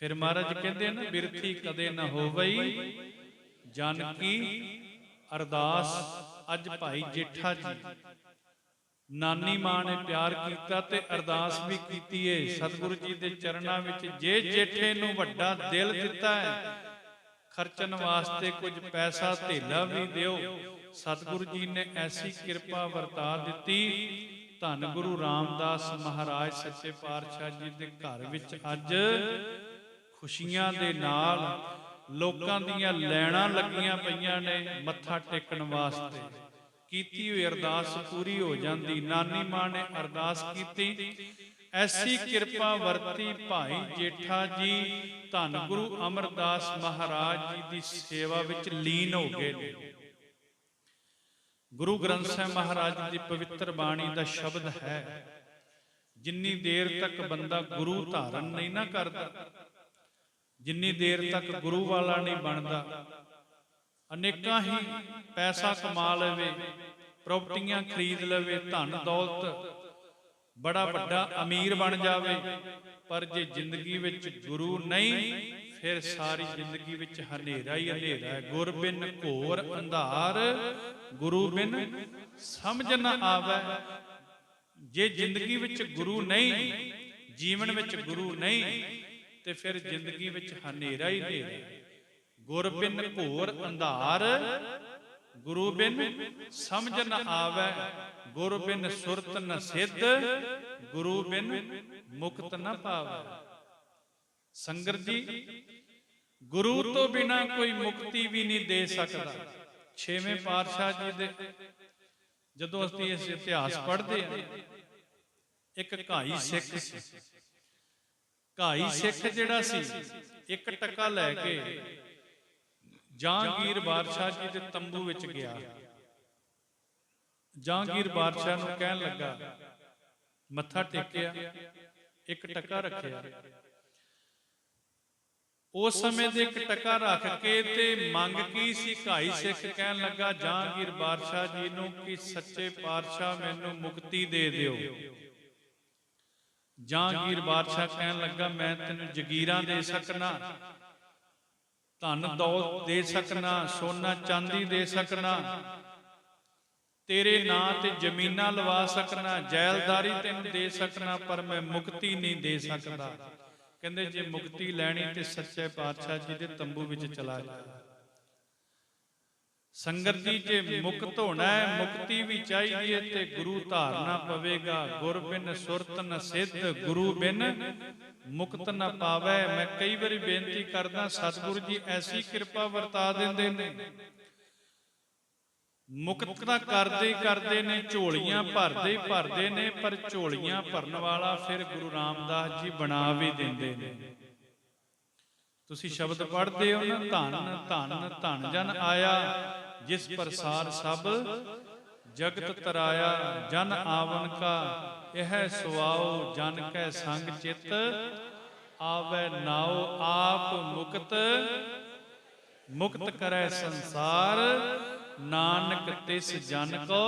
ਫਿਰ ਮਹਾਰਾਜ ਕਹਿੰਦੇ ਆ ਨਾ ਬਿਰਥੀ ਕਦੇ ਨਾ ਹੋਵਈ। ਜਨ ਕੀ ਅਰਦਾਸ, ਅੱਜ ਭਾਈ ਜੇਠਾ ਜੀ। ਨਾਨੀ ਮਾਂ ਨੇ ਪਿਆਰ ਕੀਤਾ ਤੇ ਅਰਦਾਸ ਵੀ ਕੀਤੀ ਏ। ਸਤਿਗੁਰੂ ਜੀ ਦੇ ਚਰਨਾਂ ਵਿੱਚ ਜੇ ਜੇਠੇ ਨੂੰ ਵੱਡਾ ਦਿਲ ਦਿੱਤਾ ਹੈ, ਖਰਚਣ ਵਾਸਤੇ ਕੁਝ ਪੈਸਾ ਧੇਲਾ ਵੀ ਦਿਓ। ਸਤਿਗੁਰੂ ਜੀ ਨੇ ਐਸੀ ਕਿਰਪਾ ਵਰਤਾ ਦਿੱਤੀ। ਧੰਨ ਗੁਰੂ ਰਾਮਦਾਸ ਮਹਾਰਾਜ ਸੱਚੇ ਪਾਤਸ਼ਾਹ ਜੀ ਦੇ ਘਰ ਵਿੱਚ ਅੱਜ ਖੁਸ਼ੀਆਂ ਦੇ ਨਾਲ ਲੋਕਾਂ ਦੀਆਂ ਲੈਣਾ ਲੱਗੀਆਂ ਪਈਆਂ ਨੇ, ਮੱਥਾ ਟੇਕਣ ਵਾਸਤੇ। ਕੀਤੀ ਹੋਈ ਅਰਦਾਸ ਪੂਰੀ ਹੋ ਜਾਂਦੀ। ਨਾਨੀ ਮਾਂ ਨੇ ਅਰਦਾਸ ਕੀਤੀ, ਐਸੀ ਕਿਰਪਾ ਵਰਤੀ ਭਾਈ ਜੇਠਾ ਜੀ, ਧੰਨ ਗੁਰੂ ਅਮਰਦਾਸ ਮਹਾਰਾਜ ਜੀ ਦੀ ਸੇਵਾ ਵਿੱਚ ਲੀਨ ਹੋ ਗਏ ਨੇ। ਗੁਰੂ ਗ੍ਰੰਥ ਸਾਹਿਬ ਮਹਾਰਾਜ ਦੀ ਪਵਿੱਤਰ ਬਾਣੀ ਦਾ ਸ਼ਬਦ ਹੈ, ਜਿੰਨੀ ਦੇਰ ਤੱਕ ਬੰਦਾ ਗੁਰੂ ਧਾਰਨ ਨਹੀਂ ਨਾ ਕਰਦਾ ਜਿੰਨੀ ਦੇਰ ਤੱਕ ਗੁਰੂ ਵਾਲਾ ਨਹੀਂ ਬਣਦਾ, ਅਨੇਕਾਂ ਹੀ ਪੈਸਾ ਕਮਾ ਲਵੇ, ਪ੍ਰਾਪਰਟੀਆਂ ਖਰੀਦ ਲਵੇ, ਧਨ ਦੌਲਤ, ਬੜਾ ਵੱਡਾ ਅਮੀਰ ਬਣ ਜਾਵੇ, ਪਰ ਜੇ ਜ਼ਿੰਦਗੀ ਵਿੱਚ ਗੁਰੂ ਨਹੀਂ, ਫਿਰ ਸਾਰੀ ਜ਼ਿੰਦਗੀ ਵਿੱਚ ਹਨੇਰਾ ਹੀ ਹਨੇਰਾ ਹੈ। ਗੁਰ ਬਿਨ ਘੋਰ ਅੰਧਾਰ, ਗੁਰੂ ਬਿਨ ਸਮਝ ਨਾ ਆਵੇ। ਜੇ ਜ਼ਿੰਦਗੀ ਵਿੱਚ ਗੁਰੂ ਨਹੀਂ, ਜੀਵਨ ਵਿੱਚ ਗੁਰੂ ਨਹੀਂ ਤੇ ਫਿਰ ਜ਼ਿੰਦਗੀ ਵਿੱਚ ਹਨੇਰਾ ਹੀ ਹਨੇਰਾ। ਗੁਰ ਬਿਨ ਘੋਰ ਅੰਧਾਰ ਗੁਰੂ ਬਿਨ ਸਮਝ ਨ ਆਵੇ ਗੁਰ ਬਿਨ ਸੁਰਤ ਨ ਸਿੱਧ ਗੁਰੂ ਬਿਨ ਮੁਕਤ ਨ ਪਾਵੇ। ਸੰਗਰ ਜੀ, ਗੁਰੂ ਤੋਂ ਬਿਨਾ ਕੋਈ ਮੁਕਤੀ ਵੀ ਨਹੀਂ ਦੇ ਸਕਦਾ। ਛੇਵੇਂ ਪਾਤਸ਼ਾਹ ਜੀ ਦੇ ਜਦੋਂ ਅਸੀਂ ਇਸ ਇਤਿਹਾਸ ਪੜ੍ਹਦੇ ਹਾਂ, ਇੱਕ ਘਾਈ ਸਿੱਖ ਸੀ। ਘਾਈ ਸਿੱਖ ਜਿਹੜਾ ਸੀ ਇੱਕ ਟੱਕਾ ਲੈ ਕੇ ਜਹਾਂਗੀਰ ਬਾਦਸ਼ਾਹ ਜੀ ਦੇ ਤੰਬੂ ਵਿੱਚ ਗਿਆ। ਜਹਾਂਗੀਰ ਬਾਦਸ਼ਾਹ ਨੂੰ ਕਹਿਣ ਲੱਗਾ ਮੱਥਾ ਟੇਕਿਆ ਇੱਕ ਟੱਕਾ ਰੱਖਿਆ। ਉਸ ਸਮੇਂ ਦੇ ਇੱਕ ਟੱਕਾ ਰੱਖ ਕੇ ਤੇ ਮੰਗ ਕੀ ਸੀ ਘਾਈ ਸਿੱਖ ਕਹਿਣ ਲੱਗਾ ਜਹਾਂਗੀਰ ਬਾਦਸ਼ਾਹ ਜੀ ਨੂੰ ਕਿ ਸੱਚੇ ਪਾਤਸ਼ਾਹ ਮੈਨੂੰ ਮੁਕਤੀ ਦੇ ਦਿਓ। ਜਹਾਂਗੀਰ ਬਾਦਸ਼ਾਹ ਕਹਿਣ ਲੱਗਾ, ਮੈਂ ਤੈਨੂੰ ਜਗੀਰਾਂ ਦੇ ਸਕਣਾ ਧਨ ਦੌਲਤ ਦੇ ਸਕਣਾ ਸੋਨਾ ਚਾਂਦੀ ਦੇ ਸਕਣਾ ਤੇਰੇ ਨਾਂ ਤੇ ਜ਼ਮੀਨਾਂ ਲਵਾ ਸਕਣਾ ਜੈਲਦਾਰੀ ਤੈਨੂੰ ਦੇ ਸਕਣਾ ਪਰ ਮੈਂ ਮੁਕਤੀ ਨਹੀਂ ਦੇ ਸਕਦਾ। ਕਹਿੰਦੇ, ਜੇ ਮੁਕਤੀ ਲੈਣੀ ਤੇ ਸੱਚੇ ਪਾਤਸ਼ਾਹ ਜੀ ਦੇ ਤੰਬੂ ਵਿੱਚ ਚਲਾ ਜਾ। ਸੰਗਤ ਜੀ ਜੇ ਮੁਕਤ ਹੋਣਾ ਹੈ, ਮੁਕਤੀ ਵੀ ਚਾਹੀਦੀ ਹੈ ਤੇ ਗੁਰੂ ਧਾਰਨਾ ਪਵੇਗਾ। ਗੁਰ ਬਿਨ ਸੁਰਤ ਨ ਸਿੱਧ ਗੁਰੂ ਬਿਨ ਮੁਕਤ ਨ ਪਾਵੇ। ਮੈਂ ਕਈ ਵਾਰੀ ਬੇਨਤੀ ਕਰਦਾ, ਸਤਿਗੁਰੂ ਜੀ ਐਸੀ ਕਿਰਪਾ ਵਰਤਾ ਦਿੰਦੇ ਨੇ। ਮੁਕਤ ਤਾਂ ਕਰਦੇ ਕਰਦੇ ਨੇ, ਝੋਲੀਆਂ ਭਰਦੇ ਭਰਦੇ ਨੇ, ਪਰ ਝੋਲੀਆਂ ਭਰਨ ਵਾਲਾ ਫਿਰ ਗੁਰੂ ਰਾਮਦਾਸ ਜੀ ਬਣਾ ਵੀ ਦਿੰਦੇ ਨੇ। ਤੁਸੀਂ ਸ਼ਬਦ ਪੜ੍ਹਦੇ ਹੋ ਨਾ ਧੰਨ ਧੰਨ ਧੰਨ ਜਨ ਆਇਆ ਜਿਸ ਪ੍ਰਸਾਰ ਸਭ ਜਗਤ ਤਰਾਇਆ ਜਨ ਆਵਨ ਕਾ ਇਹ ਸੁਆਓ ਜਨ ਕੈ ਸੰਗ ਚਿਤ ਆਵੇ ਨਾਉ ਆਪ ਮੁਕਤ ਮੁਕਤ ਕਰੈ ਸੰਸਾਰ ਨਾਨਕ ਤਿਸ ਜਨ ਕੋ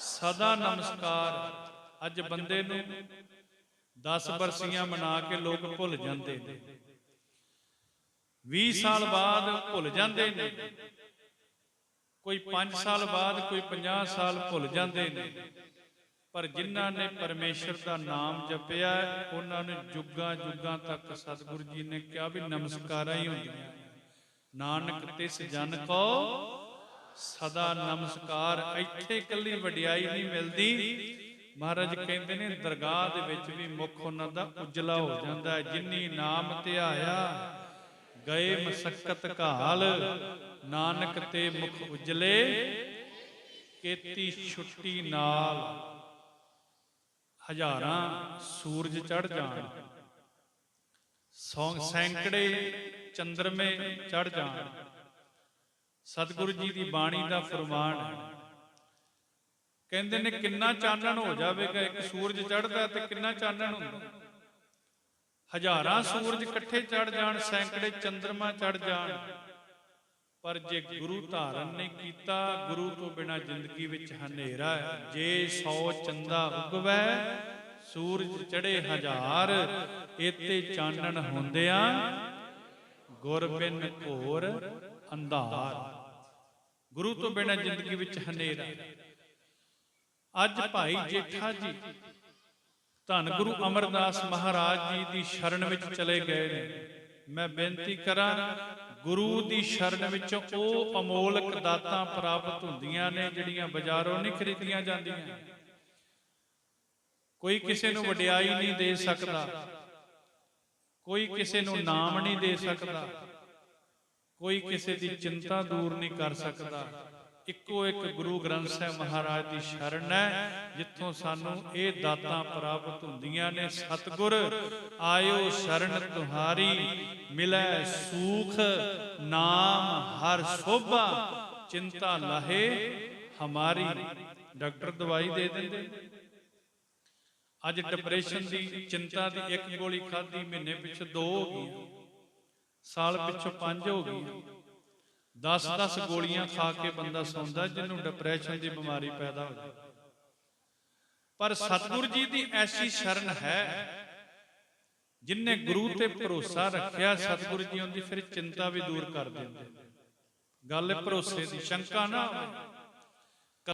ਸਦਾ ਨਮਸਕਾਰ। ਅੱਜ ਬੰਦੇ ਨੂੰ 10 ਬਰਸੀਆਂ ਮਨਾ ਕੇ ਲੋਕ ਭੁੱਲ ਜਾਂਦੇ ਨੇ। 20 ਸਾਲ ਬਾਅਦ ਭੁੱਲ ਜਾਂਦੇ ਨੇ। ਕੋਈ 5 ਸਾਲ ਬਾਅਦ ਕੋਈ 50 ਸਾਲ ਭੁੱਲ ਜਾਂਦੇ ਨੇ। ਪਰ ਜਿਨ੍ਹਾਂ ਨੇ ਪਰਮੇਸ਼ਰ ਦਾ ਨਾਮ ਜਪਿਆ ਉਹਨਾਂ ਨੂੰ ਜੁਗਾਂ ਜੁਗਾਂ ਤੱਕ ਸਤਿਗੁਰੂ ਜੀ ਨੇ ਕਿਹਾ ਵੀ ਨਮਸਕਾਰਾਂ ਹੀ ਹੁੰਦੀਆਂ। ਨਾਨਕ ਤਿਸ ਜਨ ਕੋ ਸਦਾ ਨਮਸਕਾਰ। ਇੱਥੇ ਇਕੱਲੀ ਵਡਿਆਈ ਨਹੀਂ ਮਿਲਦੀ। ਮਹਾਰਾਜ ਕਹਿੰਦੇ ਨੇ ਦਰਗਾਹ ਦੇ ਵਿੱਚ ਵੀ ਮੁਖ ਉਹਨਾਂ ਦਾ ਉਜਲਾ ਹੋ ਜਾਂਦਾ ਹੈ। ਜਿਨੀ ਨਾਮ ਧਿਆਇਆ ਗਏ ਮਸਕਤ ਘਾਲ, ਨਾਨਕ ਤੇ ਮੁਖ ਉਜਲੇ, ਕੇਤੀ ਛੁੱਟੀ ਨਾਲ ਹਜ਼ਾਰਾਂ ਸੂਰਜ ਚੜ ਜਾਣ। ਸੌ ਸੈਂਕੜੇ ਚੰਦਰਮੇ ਚੜ ਜਾਣ। ਸਤਿਗੁਰੂ ਜੀ ਦੀ ਬਾਣੀ ਦਾ ਫਰਮਾਨ ਹੈ। ਕਹਿੰਦੇ ਨੇ, ਕਿੰਨਾ ਚਾਨਣ ਹੋ ਜਾਵੇਗਾ, ਇੱਕ ਸੂਰਜ ਚੜਦਾ ਤੇ ਕਿੰਨਾ ਚਾਨਣ ਹੁੰਦਾ? ਹਜ਼ਾਰਾਂ ਸੂਰਜ ਇਕੱਠੇ ਚੜ ਜਾਣ, ਸੈਂਕੜੇ ਚੰਦਰਮਾ ਚੜ ਜਾਣ। ਪਰ ਜੇ ਗੁਰੂ ਧਾਰਨ ਨਹੀਂ ਕੀਤਾ, ਗੁਰੂ ਤੋਂ ਬਿਨਾ ਜ਼ਿੰਦਗੀ ਵਿੱਚ ਹਨੇਰਾ ਹੈ। ਜੇ 100 ਚੰਦਾ ਉਗਵੈ, ਸੂਰਜ ਚੜੇ ਹਜ਼ਾਰ ਏਤੇ ਚਾਨਣ ਹੁੰਦਿਆਂ ਗੁਰ ਬਿਨ ਘੋਰ ਅੰਧਾਰ। ਗੁਰੂ ਤੋਂ ਬਿਨਾਂ ਜ਼ਿੰਦਗੀ ਵਿੱਚ ਹਨੇਰਾ। ਅੱਜ ਭਾਈ ਜੇਠਾ ਜੀ ਧੰਨ ਗੁਰੂ ਅਮਰਦਾਸ ਮਹਾਰਾਜ ਜੀ ਦੀ ਸ਼ਰਨ ਵਿੱਚ ਚਲੇ ਗਏ ਨੇ। ਮੈਂ ਬੇਨਤੀ ਕਰਾਂ, ਗੁਰੂ ਦੀ ਸ਼ਰਨ ਵਿੱਚੋਂ ਉਹ ਅਮੋਲਕ ਦਾਤਾਂ ਪ੍ਰਾਪਤ ਹੁੰਦੀਆਂ ਨੇ ਜਿਹੜੀਆਂ ਬਾਜ਼ਾਰੋਂ ਨਹੀਂ ਖਰੀਦੀਆਂ ਜਾਂਦੀਆਂ। ਕੋਈ ਕਿਸੇ ਨੂੰ ਵਡਿਆਈ ਨਹੀਂ ਦੇ ਸਕਦਾ। ਕੋਈ ਕਿਸੇ ਨੂੰ ਨਾਮ ਨਹੀਂ ਦੇ ਸਕਦਾ। ਕੋਈ ਕਿਸੇ ਦੀ ਚਿੰਤਾ ਦੂਰ ਨਹੀਂ ਕਰ ਸਕਦਾ। ਇੱਕੋ ਇੱਕ ਗੁਰੂ ਗ੍ਰੰਥ ਸਾਹਿਬ ਮਹਾਰਾਜ ਦੀ ਸ਼ਰਨ ਹੈ, ਜਿੱਥੋਂ ਸਾਨੂੰ ਇਹ ਦਾਤਾਂ ਪ੍ਰਾਪਤ ਹੁੰਦੀਆਂ ਨੇ। ਸਤਿਗੁਰ, ਆਇਓ ਸ਼ਰਨ ਤੁਹਾਰੀ, ਮਿਲੈ ਸੂਖ, ਨਾਮ ਹਰ ਸੋਭਾ, ਚਿੰਤਾ ਲਹੇ, ਹਮਾਰੀ। ਡਾਕਟਰ ਦਵਾਈ ਦੇ ਦਿੰਦੇ। ਅੱਜ ਡਿਪਰੈਸ਼ਨ ਦੀ ਚਿੰਤਾ ਦੀ ਇੱਕ ਗੋਲੀ ਖਾਧੀ, ਮਹੀਨੇ ਪਿੱਛੇ ਦੋ ਹੋ ਗਈਆਂ। ਸਾਲ ਪਿੱਛੋਂ ਪੰਜ ਹੋ ਗਈਆਂ। 10-10 ਗੋਲੀਆਂ ਖਾ ਕੇ ਬੰਦਾ ਸੌਂਦਾ ਜਿਹਨੂੰ ਡਿਪਰੈਸ਼ਨ ਦੀ ਬਿਮਾਰੀ ਪੈਦਾ ਹੋ ਜਾਏ ਪਰ ਸਤਿਗੁਰ ਜੀ ਦੀ ਐਸੀ ਸ਼ਰਨ ਹੈ ਜਿਨਨੇ ਗੁਰੂ ਤੇ ਭਰੋਸਾ ਰੱਖਿਆ, ਸਤਿਗੁਰ ਜੀ ਉਹਦੀ ਫਿਰ ਚਿੰਤਾ ਵੀ ਦੂਰ ਕਰ ਦਿੰਦੇ ਗੱਲ ਭਰੋਸੇ ਦੀ, ਸ਼ੰਕਾ ਨਾ ਹੋਵੇ।